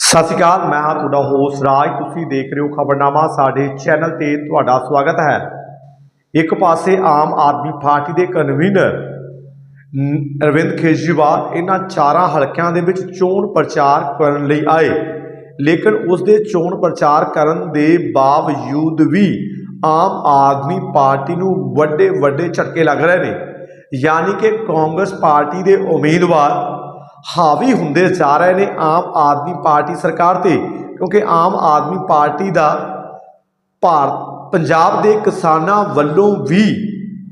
ਸਤਿ ਸ਼੍ਰੀ ਅਕਾਲ, ਮੈਂ ਹਾਂ ਤੁਹਾਡਾ ਹੋਸਟ ਰਾਜ। ਤੁਸੀਂ ਦੇਖ ਰਹੇ ਹੋ ਖਬਰਨਾਮਾ, ਸਾਡੇ ਚੈਨਲ ਤੇ ਤੁਹਾਡਾ ਸਵਾਗਤ ਹੈ। ਇੱਕ ਪਾਸੇ ਆਮ ਆਦਮੀ ਪਾਰਟੀ ਦੇ ਕਨਵੀਨਰ ਅਰਵਿੰਦ ਕੇਜਰੀਵਾਲ ਇਹਨਾਂ ਚਾਰਾਂ ਹਲਕਿਆਂ ਦੇ ਵਿੱਚ ਚੋਣ ਪ੍ਰਚਾਰ ਕਰਨ ਲਈ ਆਏ। ਲੇਕਿਨ ਉਸ ਦੇ ਚੋਣ ਪ੍ਰਚਾਰ ਕਰਨ ਦੇ ਬਾਵਜੂਦ ਵੀ ਆਮ ਆਦਮੀ ਪਾਰਟੀ ਨੂੰ ਵੱਡੇ ਵੱਡੇ ਝਟਕੇ ਲੱਗ ਰਹੇ ਨੇ। ਯਾਨੀ ਕਿ ਕਾਂਗਰਸ ਪਾਰਟੀ ਦੇ ਉਮੀਦਵਾਰ ਹਾਵੀ ਹੁੰਦੇ ਜਾ ਰਹੇ ਨੇ ਆਮ ਆਦਮੀ ਪਾਰਟੀ ਸਰਕਾਰ ਤੇ, ਕਿਉਂਕਿ ਆਮ ਆਦਮੀ ਪਾਰਟੀ ਦਾ ਭਾਰਤ ਪੰਜਾਬ ਦੇ ਕਿਸਾਨਾਂ ਵੱਲੋਂ ਵੀ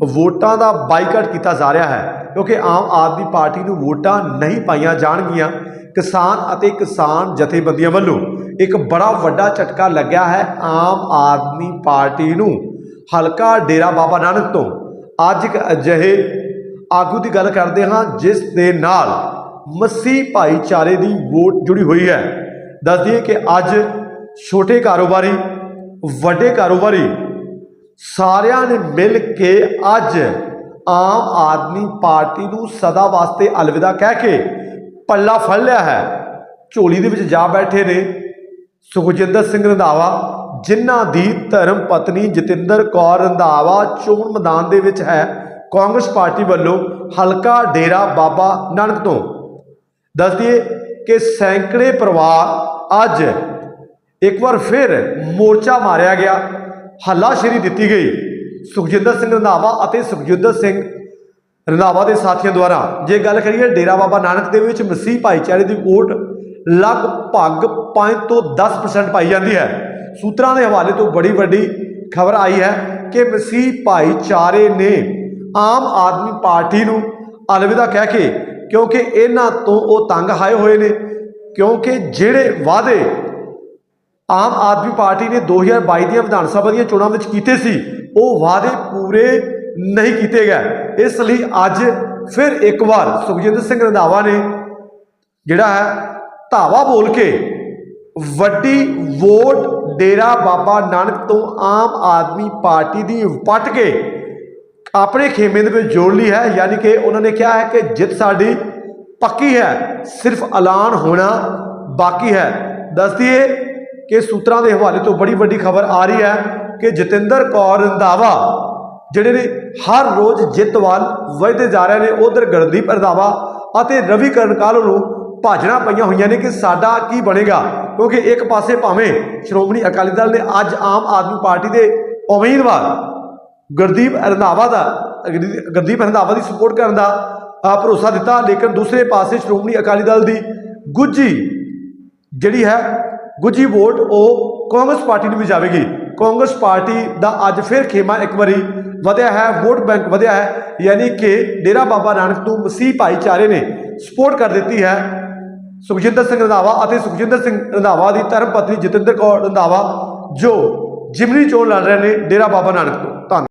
ਵੋਟਾਂ ਦਾ ਬਾਈਕਾਟ ਕੀਤਾ ਜਾ ਰਿਹਾ ਹੈ, ਕਿਉਂਕਿ ਆਮ ਆਦਮੀ ਪਾਰਟੀ ਨੂੰ ਵੋਟਾਂ ਨਹੀਂ ਪਾਈਆਂ ਜਾਣਗੀਆਂ ਕਿਸਾਨ ਅਤੇ ਕਿਸਾਨ ਜਥੇਬੰਦੀਆਂ ਵੱਲੋਂ। ਇੱਕ ਬੜਾ ਵੱਡਾ ਝਟਕਾ ਲੱਗਿਆ ਹੈ ਆਮ ਆਦਮੀ ਪਾਰਟੀ ਨੂੰ, ਹਲਕਾ ਡੇਰਾ ਬਾਬਾ ਨਾਨਕ ਤੋਂ। ਅੱਜ ਇੱਕ ਅਜਿਹੇ ਆਗੂ ਦੀ ਗੱਲ ਕਰਦੇ ਹਾਂ, ਜਿਸ ਦੇ ਨਾਲ ਮੱਸੀ ਭਾਈਚਾਰੇ ਦੀ ਵੋਟ ਜੁੜੀ ਹੋਈ ਹੈ। ਦੱਸ ਦਈਏ ਕਿ ਅੱਜ ਛੋਟੇ ਕਾਰੋਬਾਰੀ, ਵੱਡੇ ਕਾਰੋਬਾਰੀ ਸਾਰਿਆਂ ਨੇ ਮਿਲ ਕੇ ਅੱਜ ਆਮ ਆਦਮੀ ਪਾਰਟੀ ਨੂੰ ਸਦਾ ਵਾਸਤੇ ਅਲਵਿਦਾ ਕਹਿ ਕੇ ਪੱਲਾ ਫੜ ਲਿਆ ਹੈ। ਝੋਲੀ ਦੇ ਵਿੱਚ ਜਾ ਬੈਠੇ ਨੇ ਸੁਖਜਿੰਦਰ ਸਿੰਘ ਰੰਧਾਵਾ, ਜਿਨ੍ਹਾਂ ਦੀ ਧਰਮ ਪਤਨੀ ਜਤਿੰਦਰ ਕੌਰ ਰੰਧਾਵਾ ਚੋਣ ਮੈਦਾਨ ਦੇ ਵਿੱਚ ਹੈ। ਕਾਂਗਰਸ ਪਾਰਟੀ ਵੱਲੋਂ ਹਲਕਾ ਡੇਰਾ ਬਾਬਾ ਨਾਨਕ ਤੋਂ ਦੱਸ ਦਈਏ ਕਿ ਸੈਂਕੜੇ ਪਰਿਵਾਰ ਅੱਜ ਇੱਕ ਵਾਰ ਫਿਰ ਮੋਰਚਾ ਮਾਰਿਆ ਗਿਆ। ਹੱਲਾਸ਼ੇਰੀ ਦਿੱਤੀ ਗਈ। ਸੁਖਜਿੰਦਰ ਸਿੰਘ ਰੰਧਾਵਾ ਅਤੇ ਸੁਖਜਿੰਦਰ ਸਿੰਘ ਰੰਧਾਵਾ ਦੇ ਸਾਥੀਆਂ ਦੁਆਰਾ ਜੇ ਗੱਲ ਕਰੀਏ, ਡੇਰਾ ਬਾਬਾ ਨਾਨਕ ਦੇ ਵਿੱਚ ਮਸੀਹ ਭਾਈਚਾਰੇ ਦੀ ਵੋਟ ਲਗਭਗ 5 ਤੋਂ 10% ਪਾਈ ਜਾਂਦੀ ਹੈ। ਸੂਤਰਾਂ ਦੇ ਹਵਾਲੇ ਤੋਂ ਬੜੀ ਵੱਡੀ ਖਬਰ ਆਈ ਹੈ ਕਿ ਮਸੀਹ ਭਾਈਚਾਰੇ ਨੇ ਆਮ ਆਦਮੀ ਪਾਰਟੀ ਨੂੰ ਅਲਵਿਦਾ ਕਹਿ ਕੇ ਕਿਉਂਕਿ ਇਹਨਾਂ ਤੋਂ ਉਹ ਤੰਗ ਹਾਏ ਹੋਏ ਨੇ, ਕਿਉਂਕਿ ਜਿਹੜੇ ਵਾਅਦੇ ਆਮ ਆਦਮੀ ਪਾਰਟੀ ਨੇ 2022 ਦੀਆਂ ਵਿਧਾਨ ਸਭਾ ਦੀਆਂ ਚੋਣਾਂ ਵਿੱਚ ਕੀਤੇ ਸੀ, ਉਹ ਵਾਅਦੇ ਪੂਰੇ ਨਹੀਂ ਕੀਤੇ ਗਏ। ਇਸ ਲਈ ਅੱਜ ਫਿਰ ਇੱਕ ਵਾਰ ਸੁਖਜਿੰਦਰ ਸਿੰਘ ਰੰਧਾਵਾ ਨੇ ਜਿਹੜਾ ਹੈ, ਧਾਵਾ ਬੋਲ ਕੇ ਵੱਡੀ ਵੋਟ ਡੇਰਾ ਬਾਬਾ ਨਾਨਕ ਤੋਂ ਆਮ ਆਦਮੀ ਪਾਰਟੀ ਦੀ ਪੱਟ ਕੇ ਆਪਣੇ ਖੇਮੇ ਦੇ ਵਿੱਚ ਜੋੜ ਲਈ ਹੈ, ਯਾਨੀ ਕਿ ਉਹਨਾਂ ਨੇ ਕਿਹਾ ਹੈ ਕਿ ਜਿੱਤ ਸਾਡੀ ਪੱਕੀ ਹੈ, ਸਿਰਫ ਐਲਾਨ ਹੋਣਾ ਬਾਕੀ ਹੈ। ਦੱਸ ਦਈਏ ਕਿ ਸੂਤਰਾਂ ਦੇ ਹਵਾਲੇ ਤੋਂ ਬੜੀ ਵੱਡੀ ਖਬਰ ਆ ਰਹੀ ਹੈ ਕਿ ਜਤਿੰਦਰ ਕੌਰ ਰੰਧਾਵਾ, ਜਿਹੜੇ ਨੇ ਹਰ ਰੋਜ਼ ਜਿੱਤ ਵੱਲ ਵਧਦੇ ਜਾ ਰਹੇ ਨੇ, ਉਧਰ ਗਰਦੀਪ ਰੰਧਾਵਾ ਅਤੇ ਰਵੀ ਕਰਨ ਕਾਲੂ ਨੂੰ ਭਾਜਣਾ ਪਈਆਂ ਹੋਈਆਂ ਨੇ ਕਿ ਸਾਡਾ ਕੀ ਬਣੇਗਾ? ਕਿਉਂਕਿ ਇੱਕ ਪਾਸੇ ਭਾਵੇਂ ਸ਼੍ਰੋਮਣੀ ਅਕਾਲੀ ਦਲ ਨੇ ਅੱਜ ਆਮ ਆਦਮੀ ਪਾਰਟੀ ਦੇ ਉਮੀਦਵਾਰ ਗੁਰਦੀਪ ਰੰਧਾਵਾ ਦਾ, ਗੁਰਦੀਪ ਰੰਧਾਵਾ ਦੀ ਸਪੋਰਟ ਕਰਨ ਦਾ ਭਰੋਸਾ ਦਿੱਤਾ, ਲੇਕਿਨ ਦੂਸਰੇ ਪਾਸੇ ਸ਼੍ਰੋਮਣੀ ਅਕਾਲੀ ਦਲ ਦੀ ਗੁੱਜੀ ਜਿਹੜੀ ਹੈ, ਗੁੱਜੀ ਵੋਟ ਉਹ ਕਾਂਗਰਸ ਪਾਰਟੀ ਨੂੰ ਵੀ ਜਾਵੇਗੀ। ਕਾਂਗਰਸ ਪਾਰਟੀ ਦਾ ਅੱਜ ਫਿਰ ਖੇਮਾ ਇੱਕ ਵਾਰੀ ਵਧਿਆ ਹੈ, ਵੋਟ ਬੈਂਕ ਵਧਿਆ ਹੈ, ਯਾਨੀ ਕਿ ਡੇਰਾ ਬਾਬਾ ਨਾਨਕ ਤੋਂ ਮਸੀਹ ਭਾਈਚਾਰੇ ਨੇ ਸਪੋਰਟ ਕਰ ਦਿੱਤੀ ਹੈ ਸੁਖਜਿੰਦਰ ਸਿੰਘ ਰੰਧਾਵਾ ਅਤੇ ਸੁਖਜਿੰਦਰ ਸਿੰਘ ਰੰਧਾਵਾ ਦੀ ਧਰਮ ਪਤਨੀ ਜਤਿੰਦਰ ਕੌਰ ਰੰਧਾਵਾ, ਜੋ ਜਿਮਨੀ ਚੋਣ ਲੜ ਰਹੇ ਨੇ ਡੇਰਾ ਬਾਬਾ ਨਾਨਕ ਤੋਂ।